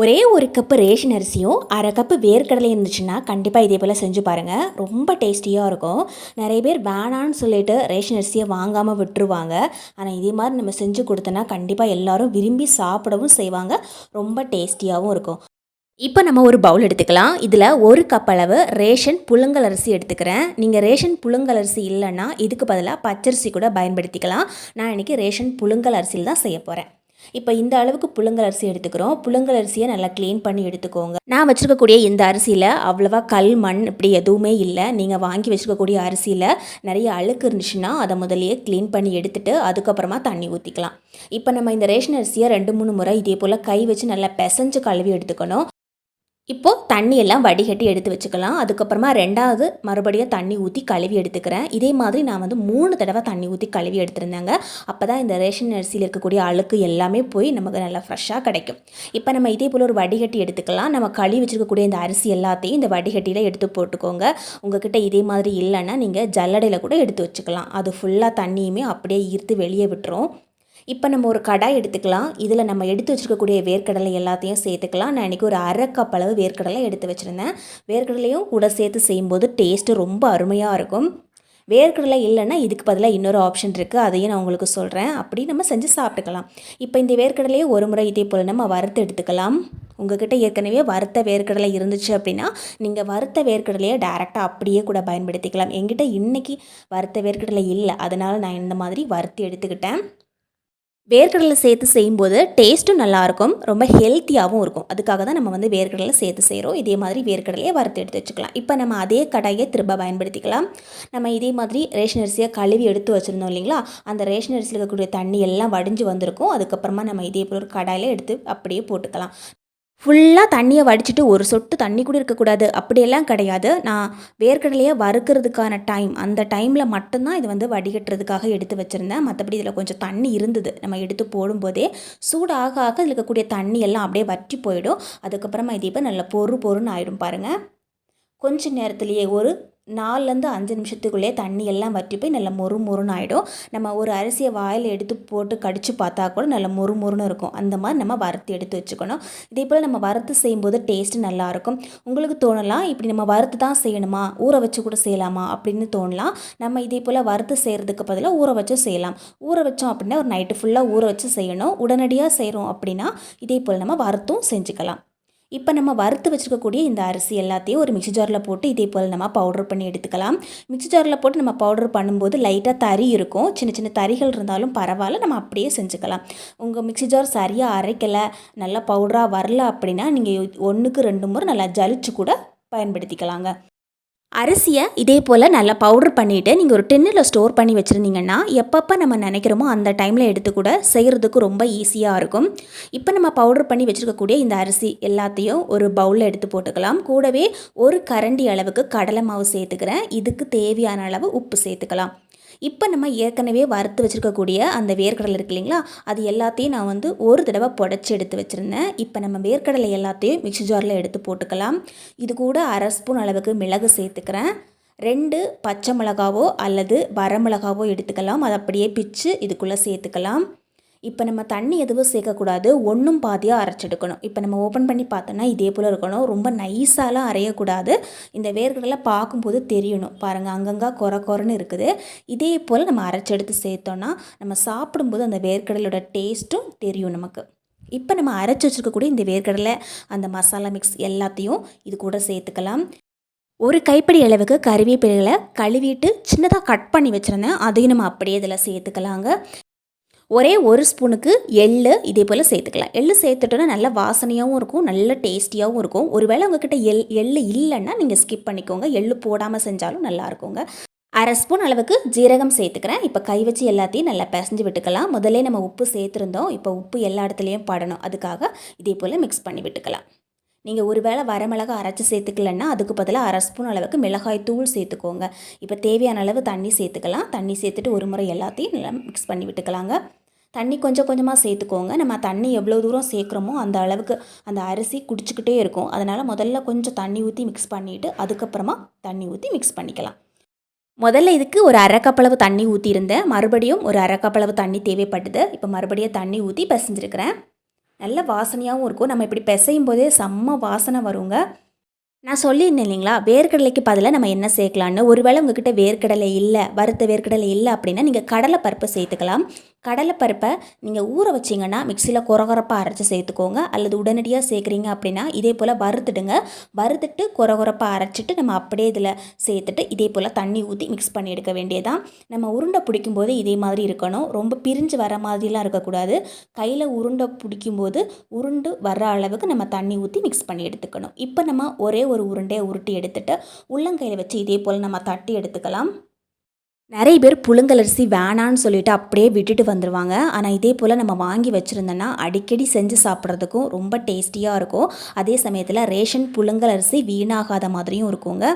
ஒரே ஒரு cup ration அரிசியும் அரை கப்பு வேர்க்கடலை இருந்துச்சுன்னா கண்டிப்பாக இதே போல் செஞ்சு பாருங்கள் ரொம்ப டேஸ்டியாக இருக்கும். நிறைய பேர் வேணான்னு சொல்லிட்டு ரேஷன் அரிசியை வாங்காமல் விட்டுருவாங்க. ஆனால் இதே மாதிரி நம்ம செஞ்சு கொடுத்தோன்னா கண்டிப்பாக எல்லோரும் விரும்பி சாப்பிடவும் செய்வாங்க. ரொம்ப டேஸ்டியாகவும் இருக்கும். இப்போ நம்ம ஒரு பவுல் எடுத்துக்கலாம். இதில் ஒரு கப் அளவு ரேஷன் புழுங்கல் அரிசி எடுத்துக்கிறேன். நீங்கள் ரேஷன் புழுங்கல் அரிசி இல்லைன்னா இதுக்கு பதிலாக பச்சரிசி கூட பயன்படுத்திக்கலாம். நான் இன்றைக்கி ரேஷன் புழுங்கல் அரிசியில் தான் செய்ய போகிறேன் இப்போ இந்த அளவுக்கு புழுங்கல் அரிசி எடுத்துக்கிறோம். புழுங்கல் அரிசியை நல்லா க்ளீன் பண்ணி எடுத்துக்கோங்க. நான் வச்சுருக்கக்கூடிய இந்த அரிசியில் அவ்வளோவா கல் மண் இப்படி எதுவுமே இல்லை. நீங்கள் வாங்கி வச்சுருக்கக்கூடிய அரிசியில் நிறைய அழுக்கு இருந்துச்சுன்னா அதை முதலியே க்ளீன் பண்ணி எடுத்துட்டு அதுக்கப்புறமா தண்ணி ஊற்றிக்கலாம் இப்போ நம்ம இந்த ரேஷன் அரிசியை ரெண்டு மூணு முறை இதே போல் கை வச்சு நல்லா பிசைஞ்சு கழுவி எடுத்துக்கணும். இப்போது தண்ணியெல்லாம் வடிகட்டி எடுத்து வச்சுக்கலாம். அதுக்கப்புறமா ரெண்டாவது மறுபடியும் தண்ணி ஊற்றி கழுவி எடுத்துக்கிறேன். இதே மாதிரி நான் வந்து மூணு தடவை தண்ணி ஊற்றி கழுவி எடுத்துருந்தேங்க. அப்போ தான் இந்த ரேஷன் அரிசியில் இருக்கக்கூடிய அழுக்கு எல்லாமே போய் நமக்கு நல்லா ஃப்ரெஷ்ஷாக கிடைக்கும். இப்போ நம்ம இதே போல் ஒரு வடிகட்டி எடுத்துக்கலாம். நம்ம கழுவி வச்சுருக்கக்கூடிய இந்த அரிசி எல்லாத்தையும் இந்த வடிகட்டியில் எடுத்து போட்டுக்கோங்க. உங்ககிட்ட இதே மாதிரி இல்லைன்னா நீங்கள் ஜல்லடையில் கூட எடுத்து வச்சுக்கலாம். அது ஃபுல்லாக தண்ணியுமே அப்படியே ஈர்த்து வெளியே விட்டுரும். இப்போ நம்ம ஒரு கடாய் எடுத்துக்கலாம். இதில் நம்ம எடுத்து வச்சுருக்கக்கூடிய வேர்க்கடலை எல்லாத்தையும் சேர்த்துக்கலாம். நான் இன்றைக்கி ஒரு அரை கப் அளவு வேர்க்கடலை எடுத்து வச்சுருந்தேன். வேர்க்கடலையும் கூட சேர்த்து செய்யும்போது டேஸ்ட்டு ரொம்ப அருமையாக இருக்கும். வேர்க்கடலை இல்லைன்னா இதுக்கு பதிலாக இன்னொரு ஆப்ஷன் இருக்குது அதையும் நான் உங்களுக்கு சொல்கிறேன் அப்படி நம்ம செஞ்சு சாப்பிட்டுக்கலாம். இப்போ இந்த வேர்க்கடலையே ஒரு முறை இதே போல் நம்ம வறுத்து எடுத்துக்கலாம். உங்ககிட்ட ஏற்கனவே வறுத்த வேர்க்கடலை இருந்துச்சு அப்படின்னா நீங்கள் வறுத்த வேர்க்கடலையை டேரெக்டாக அப்படியே கூட பயன்படுத்திக்கலாம். எங்கிட்ட இன்றைக்கி வறுத்த வேர்க்கடலை இல்லை. அதனால் நான் இந்த மாதிரி வறுத்து எடுத்துக்கிட்டேன். வேர்க்கடலை சேர்த்து செய்யும்போது டேஸ்ட்டும் நல்லாயிருக்கும். ரொம்ப ஹெல்த்தியாகவும் இருக்கும். அதுக்காக தான் நம்ம வந்து வேர்க்கடலை சேர்த்து செய்கிறோம் இதே மாதிரி வேர்க்கடலையை வறுத்து எடுத்து வச்சுக்கலாம். இப்போ நம்ம அதே கடாயை திரும்ப பயன்படுத்திக்கலாம். நம்ம இதே மாதிரி ரேஷன் அரிசியை கழுவி எடுத்து வச்சுருந்தோம் இல்லைங்களா? அந்த ரேஷன் அரிசியில் இருக்கக்கூடிய தண்ணி எல்லாம் வடிஞ்சு வந்திருக்கும். அதுக்கப்புறமா நம்ம இதே போல் ஒரு கடாயில் எடுத்து அப்படியே போட்டுக்கலாம். ஃபுல்லாக தண்ணியை வடிச்சிட்டு ஒரு சொட்டு தண்ணி கூட இருக்கக்கூடாது. அப்படியெல்லாம் கிடையாது. நான் வேர்க்கடலையை வறுக்கிறதுக்கான டைம் அந்த டைமில் மட்டும்தான் இது வந்து வடிகட்டுறதுக்காக எடுத்து வச்சுருந்தேன். மற்றபடி இதில் கொஞ்சம் தண்ணி இருந்தது. நம்ம எடுத்து போடும்போதே சூடாக ஆக அதில் இருக்கக்கூடிய தண்ணி எல்லாம் அப்படியே வற்றி போயிடும். அதுக்கப்புறமா இது இப்போ நல்ல பொறு பொருன்னு ஆகிடும் பாருங்கள் கொஞ்ச நேரத்துலேயே ஒரு நாலுலேருந்து அஞ்சு நிமிஷத்துக்குள்ளே தண்ணி எல்லாம் வற்றி போய் நல்லா மொறு மொறுன்னு ஆகிடும் நம்ம ஒரு அரிசியை வாயில் எடுத்து போட்டு கடித்து பார்த்தா கூட நல்லா மொறு மொறுன்னு இருக்கும். அந்த மாதிரி நம்ம வறுத்து எடுத்து வச்சுக்கணும். இதே போல் நம்ம வறுத்து செய்யும்போது டேஸ்ட்டு நல்லாயிருக்கும். உங்களுக்கு தோணலாம் இப்படி நம்ம வறுத்து தான் செய்யணுமா ஊற வச்சு கூட செய்யலாமா அப்படின்னு தோணலாம். நம்ம இதே போல் வறுத்து செய்கிறதுக்கு பதிலாக ஊற வச்சு செய்யலாம். ஊற வச்சோம் அப்படின்னா ஒரு நைட்டு ஃபுல்லாக ஊற வச்சு செய்யணும். உடனடியாக செய்கிறோம் அப்படின்னா இதே போல் நம்ம வறுத்தும் செஞ்சுக்கலாம். இப்போ நம்ம வறுத்து வச்சுருக்கக்கூடிய இந்த அரிசி எல்லாத்தையும் ஒரு மிக்சி ஜாரில் போட்டு இதே போல் நம்ம பவுடர் பண்ணி எடுத்துக்கலாம். மிக்சி ஜாரில் போட்டு நம்ம பவுடர் பண்ணும்போது லைட்டாக தறி இருக்கும். சின்ன சின்ன தறிகள் இருந்தாலும் பரவாயில்ல நம்ம அப்படியே செஞ்சுக்கலாம். உங்கள் மிக்சி ஜார் சரியாக அரைக்கலை நல்லா பவுடராக வரல அப்படின்னா நீங்கள் ஒன்றுக்கு ரெண்டு முறை நல்லா ஜலிச்சு கூட பயன்படுத்திக்கலாங்க. அரிசியை இதே போல் நல்லா பவுடர் பண்ணிவிட்டு நீங்கள் ஒரு டின்னில் ஸ்டோர் பண்ணி வச்சுருந்தீங்கன்னா எப்பப்போ நம்ம நினைக்கிறோமோ அந்த டைமில் எடுத்து கூட செய்கிறதுக்கு ரொம்ப ஈஸியாக இருக்கும். இப்போ நம்ம பவுடர் பண்ணி வச்சுருக்கக்கூடிய இந்த அரிசி எல்லாத்தையும் ஒரு பவுலில் எடுத்து போட்டுக்கலாம். கூடவே ஒரு கரண்டி அளவுக்கு கடலை மாவு சேர்த்துக்கிறேன். இதுக்கு தேவையான அளவு உப்பு சேர்த்துக்கலாம். இப்போ நம்ம ஏற்கனவே வறுத்து வச்சுருக்கக்கூடிய அந்த வேர்க்கடலை இருக்கு இல்லைங்களா? அது எல்லாத்தையும் நான் வந்து ஒரு தடவை புடச்சி எடுத்து வச்சுருந்தேன். இப்போ நம்ம வேர்க்கடலை எல்லாத்தையும் மிக்சி ஜாரில் எடுத்து போட்டுக்கலாம். இது கூட அரை ஸ்பூன் அளவுக்கு மிளகு சேர்த்துக்கிறேன். ரெண்டு பச்சை மிளகாவோ அல்லது வரமிளகாவோ எடுத்துக்கலாம். அதை அப்படியே பிச்சு இதுக்குள்ளே சேர்த்துக்கலாம். இப்போ நம்ம தண்ணி எதுவும் சேர்க்கக்கூடாது ஒன்றும் பாதியாக அரைச்செடுக்கணும். இப்போ நம்ம ஓப்பன் பண்ணி பார்த்தோன்னா இதே போல் இருக்கணும். ரொம்ப நைஸாலாம் அரையக்கூடாது. இந்த வேர்க்கடலை பார்க்கும்போது தெரியணும். பாருங்கள் அங்கங்கே குறை குறைன்னு இருக்குது. இதே போல் நம்ம அரைச்செடுத்து சேர்த்தோன்னா நம்ம சாப்பிடும்போது அந்த வேர்க்கடலோட டேஸ்ட்டும் தெரியும் நமக்கு. இப்போ நம்ம அரைச்சி வச்சுருக்கக்கூடிய இந்த வேர்க்கடலை அந்த மசாலா மிக்ஸ் எல்லாத்தையும் இது கூட சேர்த்துக்கலாம். ஒரு கைப்பிடி அளவுக்கு கருவேப்பிலைகளை கழுவிட்டு சின்னதாக கட் பண்ணி வச்சுருந்தேன். அதையும் நம்ம அப்படியே இதில் சேர்த்துக்கலாங்க. ஒரே ஒரு ஸ்பூனுக்கு எள் இதே போல் சேர்த்துக்கலாம். எள் சேர்த்துட்டோன்னா நல்ல வாசனையாகவும் இருக்கும் நல்ல டேஸ்டியாகவும் இருக்கும். ஒருவேளை உங்ககிட்ட எள் எள் இல்லைன்னா நீங்கள் ஸ்கிப் பண்ணிக்கோங்க. எள் போடாமல் செஞ்சாலும் நல்லா இருக்குங்க. அரை ஸ்பூன் அளவுக்கு ஜீரகம் சேர்த்துக்கிறேன். இப்போ கை வச்சு எல்லாத்தையும் நல்லா பிசைஞ்சு விட்டுக்கலாம். முதல்ல நம்ம உப்பு சேர்த்துருந்தோம். இப்போ உப்பு எல்லா இடத்துலையும் படணும். அதுக்காக இதே போல் மிக்ஸ் பண்ணி விட்டுக்கலாம். நீங்கள் ஒரு வேளை வரமிளகா அரைச்சி சேர்த்துக்கலன்னா அதுக்கு பதிலாக அரை ஸ்பூன் அளவுக்கு மிளகாய் தூள் சேர்த்துக்கோங்க. இப்போ தேவையான அளவு தண்ணி சேர்த்துக்கலாம். தண்ணி சேர்த்துட்டு ஒரு முறை எல்லாத்தையும் நல்லா மிக்ஸ் பண்ணி விட்டுக்கலாங்க. தண்ணி கொஞ்சம் கொஞ்சமாக சேர்த்துக்கோங்க. நம்ம தண்ணி எவ்வளோ தூரம் சேர்க்குறோமோ அந்த அளவுக்கு அந்த அரிசி குடிச்சிக்கிட்டே இருக்கும். அதனால் முதல்ல கொஞ்சம் தண்ணி ஊற்றி மிக்ஸ் பண்ணிவிட்டு அதுக்கப்புறமா தண்ணி ஊற்றி மிக்ஸ் பண்ணிக்கலாம். முதல்ல இதுக்கு ஒரு அரைக்கப்பளவு தண்ணி ஊற்றியிருந்தேன் மறுபடியும் ஒரு அரைக்கப்பளவு தண்ணி தேவைப்பட்டது. இப்போ மறுபடியும் தண்ணி ஊற்றி பிசைஞ்சிருக்கிறேன். நல்ல வாசனையாகவும் இருக்கும். நம்ம இப்படி பிசையும் போதே செம்ம வாசனை வருங்க. நான் சொல்லியிருந்தேன் இல்லைங்களா? வேர்க்கடலைக்கு பதிலாக நம்ம என்ன சேர்க்கலான்னு ஒருவேளை உங்ககிட்ட வேர்க்கடலை இல்லை வறுத்த வேர்க்கடலை இல்லை அப்படின்னா நீங்கள் கடலைப்பருப்பு சேர்த்துக்கலாம். கடலைப்பருப்பை நீங்கள் ஊற வச்சிங்கன்னா மிக்சியில் குறகுறப்பாக அரைச்சி சேர்த்துக்கோங்க. அல்லது உடனடியாக சேர்க்குறீங்க அப்படின்னா இதே போல் வறுத்துடுங்க. வறுத்துட்டு குறகுறப்பாக அரைச்சிட்டு நம்ம அப்படியே இதில் சேர்த்துட்டு இதே போல் தண்ணி ஊற்றி மிக்ஸ் பண்ணி எடுக்க வேண்டியதான் நம்ம உருண்டை பிடிக்கும்போது இதே மாதிரி இருக்கணும். ரொம்ப பிரிஞ்சு வர மாதிரிலாம் இருக்கக்கூடாது. கையில் உருண்டை பிடிக்கும்போது உருண்டு வர்ற அளவுக்கு நம்ம தண்ணி ஊற்றி மிக்ஸ் பண்ணி எடுத்துக்கணும். இப்போ நம்ம ஒரே ஒரு உருண்டையை உருட்டி எடுத்துட்டு உள்ளங்கையில் வச்சு இதே போல் நம்ம தட்டி எடுத்துக்கலாம். நிறைய பேர் புழுங்கலரிசி வேணான்னு சொல்லிட்டு அப்படியே விட்டுட்டு வந்துடுவாங்க ஆனால் இதே போல் நம்ம வாங்கி வச்சுருந்தோன்னா அடிக்கடி செஞ்சு சாப்பிட்றதுக்கும் ரொம்ப டேஸ்டியாக இருக்கும். அதே சமயத்தில் ரேஷன் புழுங்கலரிசி வீணாகாத மாதிரியும் இருக்குங்க.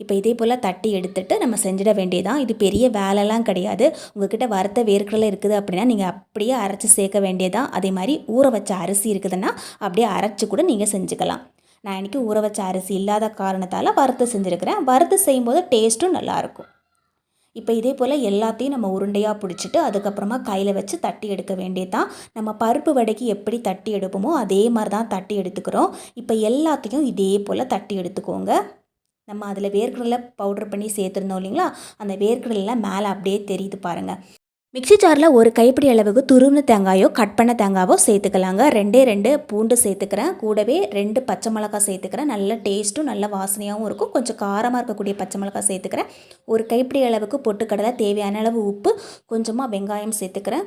இப்போ இதே போல் தட்டி எடுத்துட்டு நம்ம செஞ்சிட வேண்டியதான் இது பெரிய வேலைலாம் கிடையாது. உங்ககிட்ட வறுத்த வேர்க்கடலை இருக்குது அப்படின்னா நீங்கள் அப்படியே அரைச்சி சேர்க்க வேண்டியதான் அதே மாதிரி ஊற வச்ச அரிசி இருக்குதுன்னா அப்படியே அரைச்சி கூட நீங்கள் செஞ்சுக்கலாம். நான் இன்றைக்கி ஊற வச்ச அரிசி இல்லாத காரணத்தால் வறுத்து செஞ்சுருக்கிறேன். வறுத்து செய்யும்போது டேஸ்ட்டும் நல்லாயிருக்கும் இப்போ இதே போல் எல்லாத்தையும் நம்ம உருண்டையாக பிடிச்சிட்டு அதுக்கப்புறமா கையில் வச்சு தட்டி எடுக்க வேண்டியதான் நம்ம பருப்பு வடைக்கு எப்படி தட்டி எடுப்போமோ அதே மாதிரி தான் தட்டி எடுத்துக்கிறோம். இப்போ எல்லாத்தையும் இதே போல் தட்டி எடுத்துக்கோங்க. நம்ம அதில் வேர்க்கடலை பவுடர் பண்ணி சேர்த்துருந்தோம் இல்லைங்களா? அந்த வேர்க்கடலாம் மேலே அப்படியே தெரியுது பாருங்கள் மிக்சி ஜாரில் ஒரு கைப்பிடி அளவுக்கு துருவின தேங்காயோ கட் பண்ண தேங்காவோ சேர்த்துக்கலாங்க. ரெண்டே ரெண்டு பூண்டு சேர்த்துக்கிறேன். கூடவே ரெண்டு பச்சை மிளகாய் சேர்த்துக்கிறேன். நல்ல டேஸ்ட்டும் நல்ல வாசனையாகவும் இருக்கும். கொஞ்சம் காரமாக இருக்கக்கூடிய பச்சை மிளகாய் சேர்த்துக்கிறேன். ஒரு கைப்பிடி அளவுக்கு பொட்டுக்கடலை தேவையான அளவு உப்பு கொஞ்சமாக வெங்காயம் சேர்த்துக்கிறேன்.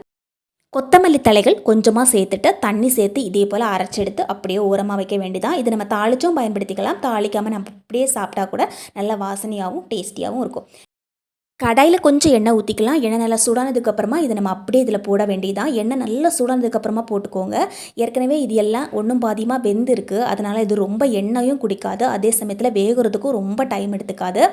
கொத்தமல்லி தலைகள் கொஞ்சமாக சேர்த்துட்டு தண்ணி சேர்த்து இதே போல் அரைச்செடுத்து அப்படியே ஓரமாக வைக்க வேண்டியதான் இது நம்ம தாளிச்சும் பயன்படுத்திக்கலாம். தாளிக்காமல் நம்ம அப்படியே சாப்பிட்டா கூட நல்ல வாசனையாகவும் டேஸ்டியாகவும் இருக்கும். கடாயில் கொஞ்சம் எண்ணெய் ஊற்றிக்கலாம் எண்ணெய் நல்லா சூடானதுக்கப்புறமா இதை நம்ம அப்படியே இதில் போட வேண்டியதான் எண்ணெய் நல்லா சூடானதுக்கப்புறமா போட்டுக்கோங்க. ஏற்கனவே இது எல்லாம் ஒன்றும் பாதியமாக வெந்திருக்கு. அதனால் இது ரொம்ப எண்ணெயும் குடிக்காது. அதே சமயத்தில் வேகிறதுக்கும் ரொம்ப டைம் எடுத்துக்காது.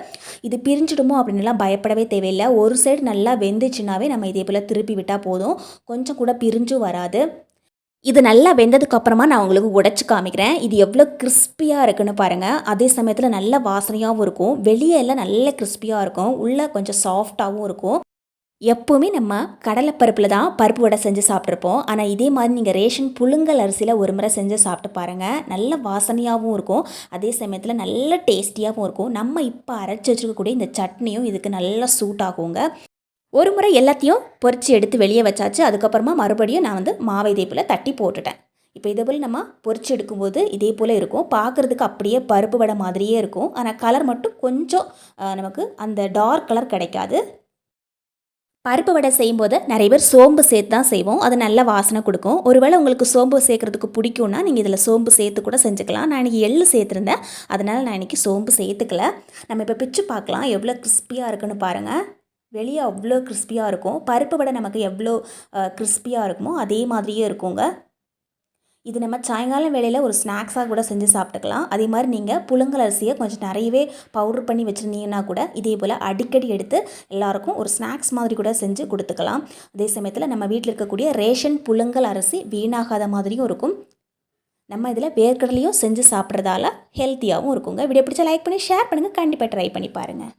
இது பிரிஞ்சிடுமோ அப்படின்லாம் பயப்படவே தேவையில்லை. ஒரு சைடு நல்லா வெந்துச்சுனாவே நம்ம இதே போல் திருப்பி விட்டால் போதும். கொஞ்சம் கூட பிரிஞ்சும் வராது. இது நல்லா வெந்ததுக்கு அப்புறமா நான் உங்களுக்கு உடைச்சி காமிக்கிறேன். இது எவ்வளோ கிறிஸ்பியாக இருக்குன்னு பாருங்கள் அதே சமயத்தில் நல்ல வாசனையாகவும் இருக்கும். வெளியே எல்லாம் நல்ல கிறிஸ்பியாக இருக்கும். உள்ளே கொஞ்சம் சாஃப்டாகவும் இருக்கும். எப்போவுமே நம்ம கடலைப்பருப்பில் தான் பருப்பு வடை செஞ்சு சாப்பிட்ருப்போம் ஆனால் இதே மாதிரி நீங்கள் ரேஷன் புழுங்கல் அரிசியில் ஒரு முறை செஞ்சு சாப்பிட்டு பாருங்கள் நல்ல வாசனையாகவும் இருக்கும். அதே சமயத்தில் நல்ல டேஸ்டியாகவும் இருக்கும். நம்ம இப்போ அரைச்சி வச்சுருக்கக்கூடிய இந்த சட்னியும் இதுக்கு நல்லா சூட் ஆகுங்க. ஒரு முறை எல்லாத்தையும் பொறிச்சு எடுத்து வெளியே வச்சாச்சு. அதுக்கப்புறமா மறுபடியும் நான் வந்து மாவை இதே போல் தட்டி போட்டுட்டேன். இப்போ இதே போல் நம்ம பொறிச்சு எடுக்கும்போது இதே போல் இருக்கும். பார்க்குறதுக்கு அப்படியே பருப்பு வடை மாதிரியே இருக்கும். ஆனால் கலர் மட்டும் கொஞ்சம் நமக்கு அந்த டார்க் கலர் கிடைக்காது. பருப்பு வடை செய்யும்போது நிறைய பேர் சோம்பு சேர்த்து தான் செய்வோம். அது நல்ல வாசனை கொடுக்கும். ஒருவேளை உங்களுக்கு சோம்பு சேர்க்குறதுக்கு பிடிக்கும்னா நீங்கள் இதில் சோம்பு சேர்த்து கூட செஞ்சுக்கலாம். நான் இன்றைக்கி எள்ளு சேர்த்துருந்தேன். அதனால் நான் இன்றைக்கி சோம்பு சேர்த்துக்கல. நம்ம இப்போ பிச்சு பார்க்கலாம். எவ்வளோ கிறிஸ்பியாக இருக்குன்னு பாருங்கள் வெளியே அவ்வளோ கிறிஸ்பியாக இருக்கும். பருப்பு வடை நமக்கு எவ்வளோ கிறிஸ்பியாக இருக்குமோ அதே மாதிரியே இருக்குங்க. இது நம்ம சாயங்காலம் வேலையில் ஒரு ஸ்நாக்ஸாக கூட செஞ்சு சாப்பிட்டுக்கலாம். அதே மாதிரி நீங்கள் புழுங்கல் அரிசியை கொஞ்சம் நிறையவே பவுடர் பண்ணி வச்சுருந்தீங்கன்னா கூட இதே போல் அடிக்கடி எடுத்து எல்லாருக்கும் ஒரு ஸ்நாக்ஸ் மாதிரி கூட செஞ்சு கொடுத்துக்கலாம். அதே சமயத்தில் நம்ம வீட்டில் இருக்கக்கூடிய ரேஷன் புழுங்கல் அரிசி வீணாகாத மாதிரியும் இருக்கும். நம்ம இதில் வேர்க்கடலையும் செஞ்சு சாப்பிட்றதால ஹெல்த்தியாகவும் இருக்குங்க. வீடியோ பிடிச்சா லைக் பண்ணி ஷேர் பண்ணுங்கள் கண்டிப்பாக ட்ரை பண்ணி பாருங்கள்